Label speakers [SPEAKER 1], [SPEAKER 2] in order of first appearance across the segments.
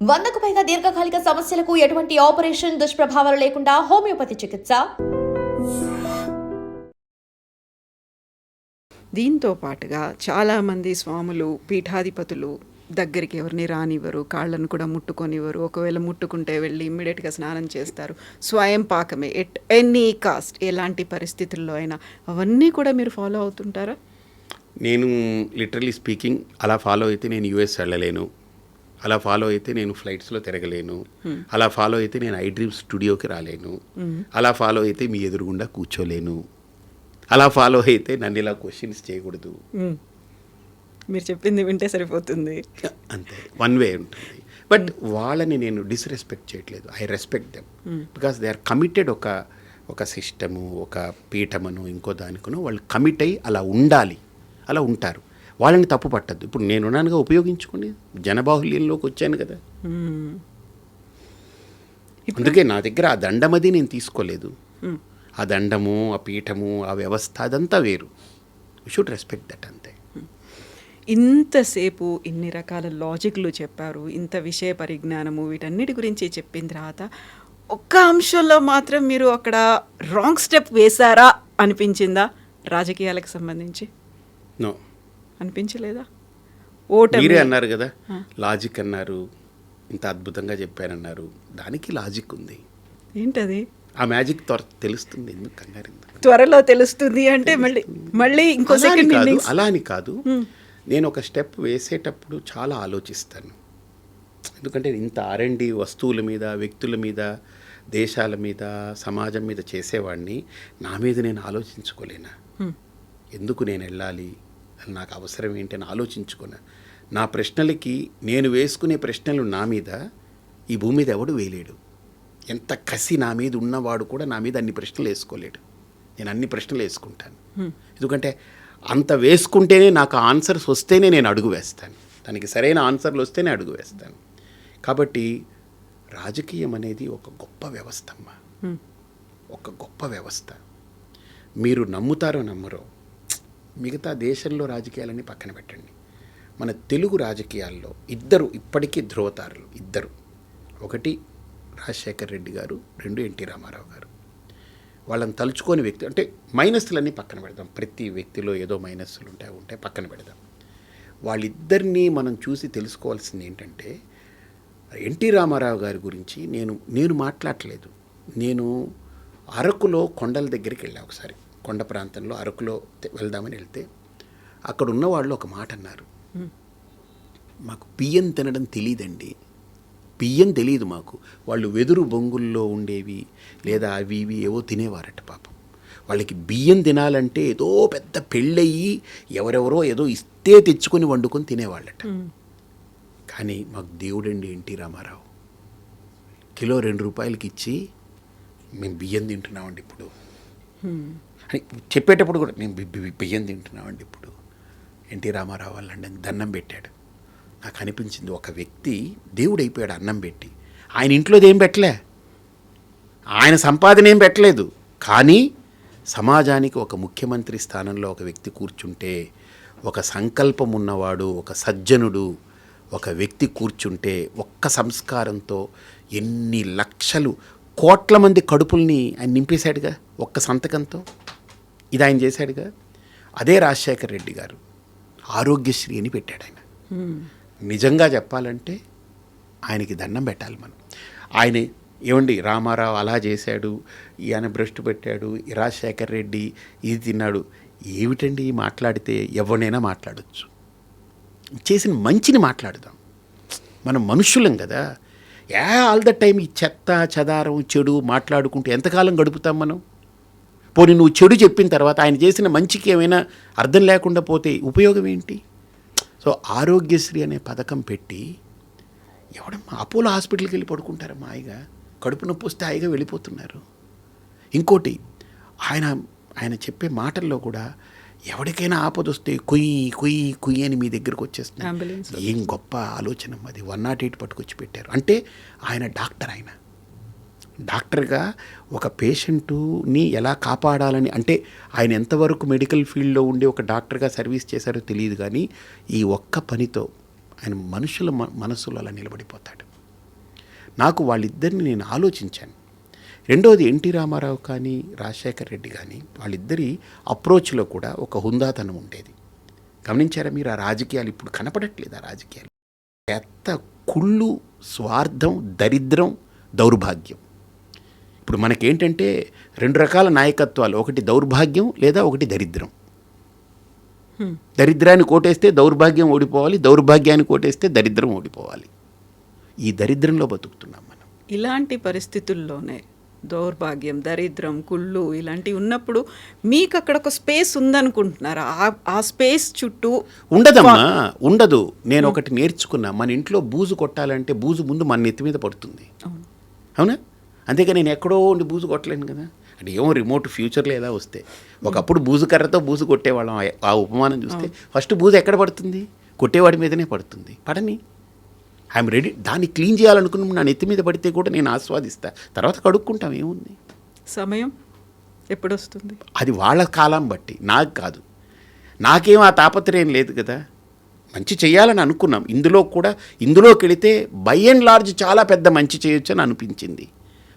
[SPEAKER 1] వందకు పైగా దీర్ఘకాలిక సమస్యలకు ఎటువంటి ఆపరేషన్ దుష్ప్రభావాలు లేకుండా హోమియోపతి చికిత్స.
[SPEAKER 2] దీంతో పాటుగా చాలామంది స్వాములు పీఠాధిపతులు దగ్గరికి ఎవరిని రానివ్వరు కాళ్ళను కూడా ముట్టుకొనివ్వరు. ఒకవేళ ముట్టుకుంటే వెళ్ళి ఇమ్మీడియట్గా స్నానం చేస్తారు. స్వయం పాకమే. ఎట్ ఎనీ కాస్ట్ ఎలాంటి పరిస్థితుల్లో అయినా అవన్నీ కూడా మీరు ఫాలో అవుతుంటారా?
[SPEAKER 3] నేను లిటరలీ స్పీకింగ్ అలా ఫాలో అయితే నేను యూఎస్ వెళ్ళలేను. అలా ఫాలో అయితే నేను ఫ్లైట్స్లో తిరగలేను. అలా ఫాలో అయితే నేను ఐ డ్రీమ్ స్టూడియోకి రాలేను. అలా ఫాలో అయితే మీ ఎదురుగుండా కూర్చోలేను. అలా ఫాలో అయితే నన్ను ఇలా క్వశ్చన్స్ చేయకూడదు.
[SPEAKER 2] మీరు చెప్పింది వింటే సరిపోతుంది.
[SPEAKER 3] అంతే. వన్ వే ఉంటుంది. బట్ వాళ్ళని నేను డిస్రెస్పెక్ట్ చేయట్లేదు. I respect them because they are committed ఒక ఒక సిస్టము ఒక పీఠమను ఇంకో దానికను వాళ్ళు కమిట్ అయ్యి అలా ఉండాలి. అలా ఉంటారు. వాళ్ళని తప్పు పట్టద్దు. ఇప్పుడు నేనున్నానుగా ఉపయోగించుకోండి జనబాహుల్యంలోకి వచ్చాను కదా. అందుకే నా దగ్గర ఆ దండమది నేను తీసుకోలేదు. ఆ దండము ఆ పీఠము ఆ వ్యవస్థ అదంతా వేరు. యూ షుడ్ రెస్పెక్ట్ దట్ అంతే.
[SPEAKER 2] ఇంతసేపు ఇన్ని రకాల లాజిక్లు చెప్పారు. ఇంత విషయ పరిజ్ఞానము వీటన్నిటి గురించి చెప్పిన తర్వాత ఒక్క అంశంలో మాత్రం మీరు అక్కడ రాంగ్ స్టెప్ వేశారా అనిపించిందా? రాజకీయాలకు సంబంధించి?
[SPEAKER 3] నో
[SPEAKER 2] అనిపించలేదా? ఓటమి.
[SPEAKER 3] మీరే అన్నారు కదా లాజిక్ అన్నారు ఇంత అద్భుతంగా చెప్పారన్నారు. దానికి లాజిక్ ఉంది.
[SPEAKER 2] ఏంటది?
[SPEAKER 3] ఆ మ్యాజిక్ త్వర తెలుస్తుంది ఎందుకు కంగారు ఎందుకు?
[SPEAKER 2] త్వరలో తెలుస్తుంది అంటే మళ్ళీ మళ్ళీ ఇంకో సెకండ్
[SPEAKER 3] కాదు అలా అని కాదు. నేను ఒక స్టెప్ వేసేటప్పుడు చాలా ఆలోచిస్తాను. ఎందుకంటే ఇంత ఆర్ఎండి వస్తువుల మీద వ్యక్తుల మీద దేశాల మీద సమాజం మీద చేసేవాడిని నా మీద నేను ఆలోచించుకోలేనా? ఎందుకు నేను వెళ్ళాలి? నాకు అవసరం ఏంటి అని ఆలోచించుకున్నా. నా ప్రశ్నలకి నేను వేసుకునే ప్రశ్నలు నా మీద ఈ భూమి మీద ఎవడు వేయలేడు. ఎంత కసి నా మీద ఉన్నవాడు కూడా నా మీద అన్ని ప్రశ్నలు వేసుకోలేడు. నేను అన్ని ప్రశ్నలు వేసుకుంటాను. ఎందుకంటే అంత వేసుకుంటేనే నాకు ఆన్సర్స్ వస్తేనే నేను అడుగు వేస్తాను. దానికి సరైన ఆన్సర్లు వస్తేనే అడుగు వేస్తాను. కాబట్టి రాజకీయం అనేది ఒక గొప్ప వ్యవస్థ అమ్మా. ఒక గొప్ప వ్యవస్థ. మీరు నమ్ముతారో నమ్మరో మిగతా దేశంలో రాజకీయాలన్నీ పక్కన పెట్టండి. మన తెలుగు రాజకీయాల్లో ఇద్దరు ఇప్పటికీ ధ్రువతారులు ఇద్దరు. ఒకటి రాజశేఖర్ రెడ్డి గారు రెండు ఎన్టీ రామారావు గారు. వాళ్ళని తలుచుకోని వ్యక్తి అంటే మైనస్లన్నీ పక్కన పెడదాం. ప్రతి వ్యక్తిలో ఏదో మైనస్లు ఉంటాయి ఉంటాయి పక్కన పెడదాం. వాళ్ళిద్దరినీ మనం చూసి తెలుసుకోవాల్సింది ఏంటంటే ఎన్టీ రామారావు గారి గురించి నేను నేను మాట్లాడలేదు. నేను అరకులో కొండల దగ్గరికి వెళ్ళా ఒకసారి. కొండ ప్రాంతంలో అరకులో వెళ్దామని వెళ్తే అక్కడ ఉన్న వాళ్ళు ఒక మాట అన్నారు. మాకు బియ్యం తినడం తెలియదండి బియ్యం తెలియదు మాకు. వాళ్ళు వెదురు బొంగుల్లో ఉండేవి లేదా అవి ఇవి ఏవో తినేవారట పాపం. వాళ్ళకి బియ్యం తినాలంటే ఏదో పెద్ద పెళ్ళయి ఎవరెవరో ఏదో ఇస్తే తెచ్చుకొని వండుకొని తినేవాళ్ళట. కానీ మాకు దేవుడండి ఎన్టీ రామారావు. కిలో రెండు రూపాయలకి ఇచ్చి మేము బియ్యం తింటున్నామండి ఇప్పుడు. అని చెప్పేటప్పుడు కూడా మేము బియ్యం తింటున్నామండి ఇప్పుడు. ఎన్టీ రామారావు వాళ్ళండి అని దండం పెట్టాడు. నాకు అనిపించింది ఒక వ్యక్తి దేవుడు అయిపోయాడు అన్నం పెట్టి. ఆయన ఇంట్లోది ఏం పెట్టలే. ఆయన సంపాదన ఏం పెట్టలేదు. కానీ సమాజానికి ఒక ముఖ్యమంత్రి స్థానంలో ఒక వ్యక్తి కూర్చుంటే ఒక సంకల్పం ఉన్నవాడు ఒక సజ్జనుడు ఒక వ్యక్తి కూర్చుంటే ఒక్క సంస్కారంతో ఎన్ని లక్షలు కోట్ల మంది కడుపుల్ని ఆయన నింపేశాడుగా ఒక్క సంతకంతో. ఇది ఆయన చేశాడుగా. అదే రాజశేఖర్ రెడ్డి గారు ఆరోగ్యశ్రీ అని పెట్టాడు ఆయన నిజంగా చెప్పాలంటే ఆయనకి దండం పెట్టాలి మనం. ఆయన ఏమండి రామారావు అలా చేశాడు ఈయన భ్రష్టు పెట్టాడు ఈ రాజశేఖర్ రెడ్డి ఇది తిన్నాడు. ఏమిటండి మాట్లాడితే? ఎవరినైనా మాట్లాడొచ్చు. చేసిన మంచిని మాట్లాడదాం. మనం మనుషులం కదా. యా ఆల్ ద టైం ఈ చెత్త చెదారం చెడు మాట్లాడుకుంటూ ఎంతకాలం గడుపుతాం మనం? పోనీ నువ్వు చెడు చెప్పిన తర్వాత ఆయన చేసిన మంచికి ఏమైనా అర్థం లేకుండా పోతే ఉపయోగం ఏంటి? సో ఆరోగ్యశ్రీ అనే పథకం పెట్టి ఎవడమ్మా అపోలో హాస్పిటల్కి వెళ్ళి పడుకుంటారమ్మా హాయిగా కడుపు నొప్పి వస్తే హాయిగా వెళ్ళిపోతున్నారు. ఇంకోటి ఆయన ఆయన చెప్పే మాటల్లో కూడా ఎవరికైనా ఆపద వస్తే కుయ్యి కుయ్యి కుయ్యి అని మీ దగ్గరకు
[SPEAKER 2] Ambulance.
[SPEAKER 3] ఏం గొప్ప ఆలోచన అది. వన్ నాట్ ఎయిట్ పట్టుకొచ్చి పెట్టారు. అంటే ఆయన డాక్టర్ ఆయన. డాక్టర్గా ఒక పేషెంటుని ఎలా కాపాడాలని అంటే ఆయన ఎంతవరకు మెడికల్ ఫీల్డ్లో ఉండి ఒక డాక్టర్గా సర్వీస్ చేశారో తెలియదు కానీ ఈ ఒక్క పనితో ఆయన మనుషుల మ- మనస్సులో అలా నిలబడిపోతాడు. నాకు వాళ్ళిద్దరిని నేను ఆలోచించాను. రెండోది ఎన్టీ రామారావు కానీ రాజశేఖర్ రెడ్డి కానీ వాళ్ళిద్దరి అప్రోచ్లో కూడా ఒక హుందాతనం ఉండేది. గమనించారా మీరు? ఆ రాజకీయాలు ఇప్పుడు కనపడట్లేదు ఆ రాజకీయాలు. పెద్ద కుళ్ళు స్వార్థం దరిద్రం దౌర్భాగ్యం. ఇప్పుడు మనకేంటంటే రెండు రకాల నాయకత్వాలు ఒకటి దౌర్భాగ్యం లేదా ఒకటి దరిద్రం. దరిద్రాన్ని కోటేస్తే దౌర్భాగ్యం ఓడిపోవాలి దౌర్భాగ్యాన్ని కోటేస్తే దరిద్రం ఓడిపోవాలి. ఈ దరిద్రంలో బతుకుతున్నాం మనం.
[SPEAKER 2] ఇలాంటి పరిస్థితుల్లోనే దౌర్భాగ్యం దరిద్రం కుళ్ళు ఇలాంటివి ఉన్నప్పుడు మీకు అక్కడ ఒక స్పేస్ ఉందనుకుంటున్నారా? ఆ- స్పేస్ చుట్టూ
[SPEAKER 3] ఉండదమ్మా ఉండదు. నేను ఒకటి నేర్చుకున్నా. మన ఇంట్లో బూజు కొట్టాలంటే బూజు ముందు మన నెత్తి మీద పడుతుంది.
[SPEAKER 2] అవును.
[SPEAKER 3] అంతేగా నేను ఎక్కడో ఉండి బూజు కొట్టలేను కదా. అంటే ఏమో రిమోట్ ఫ్యూచర్లో ఎలా వస్తే. ఒకప్పుడు బూజు కర్రతో బూజు కొట్టేవాళ్ళం. ఆ ఉపమానం చూస్తే ఫస్ట్ బూజు ఎక్కడ పడుతుంది? కొట్టేవాడి మీదనే పడుతుంది. పడని. I'm ready. దాన్ని క్లీన్ చేయాలనుకున్న నా నెత్తి మీద పడితే కూడా నేను ఆస్వాదిస్తా. తర్వాత కడుక్కుంటాం ఏముంది?
[SPEAKER 2] సమయం ఎప్పుడు వస్తుంది
[SPEAKER 3] అది వాళ్ళ కాలం బట్టి నాకు కాదు. నాకేం ఆ తాపత్రయం లేదు కదా. మంచి చేయాలని అనుకున్నాం. ఇందులో కూడా ఇందులోకి వెళితే బై అండ్ లార్జ్ చాలా పెద్ద మంచి చేయొచ్చు అని అనిపించింది.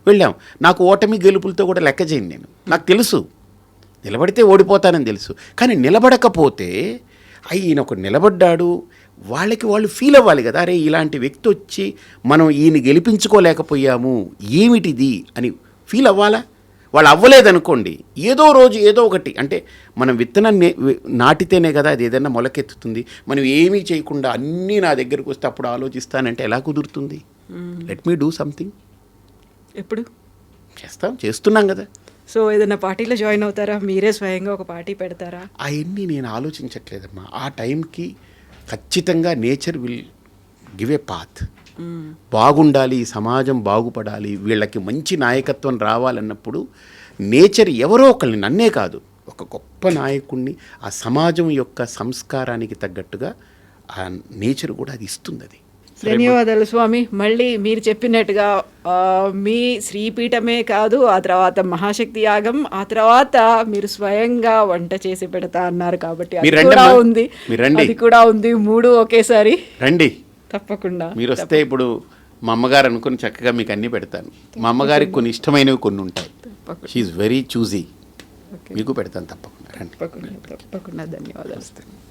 [SPEAKER 3] వెళ్ళాం. నాకు ఓటమి గెలుపులతో కూడా లెక్క చేయను నేను. నాకు తెలుసు. నిలబడితే ఓడిపోతానని తెలుసు. కానీ నిలబడకపోతే అయ్యి ఈయన ఒక నిలబడ్డాడు వాళ్ళకి వాళ్ళు ఫీల్ అవ్వాలి కదా. అరే ఇలాంటి వ్యక్తి వచ్చి మనం ఈయన గెలిపించుకోలేకపోయాము ఏమిటిది అని ఫీల్ అవ్వాలా? వాళ్ళు అవ్వలేదనుకోండి ఏదో రోజు ఏదో ఒకటి అంటే మనం విత్తనం నే- వి- నాటితేనే కదా అది ఏదైనా మొలకెత్తుతుంది. మనం ఏమీ చేయకుండా అన్నీ నా దగ్గరకు వస్తే అప్పుడు ఆలోచిస్తానంటే ఎలా కుదురుతుంది? లెట్ మీ డూ సంథింగ్
[SPEAKER 2] ఎప్పుడు?
[SPEAKER 3] చేస్తాం చేస్తున్నాం కదా.
[SPEAKER 2] సో ఏదైనా పార్టీలో జాయిన్ అవుతారా? మీరే స్వయంగా ఒక పార్టీ పెడతారా?
[SPEAKER 3] అవన్నీ నేను ఆలోచించట్లేదమ్మా. ఆ టైంకి ఖచ్చితంగా nature will give a path. బాగుండాలి సమాజం బాగుపడాలి వీళ్ళకి మంచి నాయకత్వం రావాలన్నప్పుడు నేచర్ ఎవరో ఒకరిని నన్నే కాదు ఒక గొప్ప నాయకుడిని ఆ సమాజం యొక్క సంస్కారానికి తగ్గట్టుగా ఆ నేచర్ కూడా అది ఇస్తుంది అది.
[SPEAKER 2] ధన్యవాదాలు స్వామి మళ్ళీ మీరు చెప్పినట్టుగా మీ శ్రీపీఠమే కాదు ఆ తర్వాత మహాశక్తి యాగం ఆ తర్వాత మీరు స్వయంగా వంట చేసి పెడతా అన్నారు కాబట్టి అది కూడా. ఉంది. అది కూడా ఉంది మూడు ఒకేసారి.
[SPEAKER 3] రండి.
[SPEAKER 2] తప్పకుండా.
[SPEAKER 3] మీరు వస్తే ఇప్పుడు మా అమ్మగారు అనుకుని చక్కగా మీకు అన్నీ పెడతాను. మా అమ్మగారికి కొన్ని ఇష్టమైనవి కొన్ని ఉంటాయి. షీఈ్ వెరీ చూజీ మీకు పెడతాను తప్పకుండా.
[SPEAKER 2] తప్పకుండా తప్పకుండా. ధన్యవాదాలు.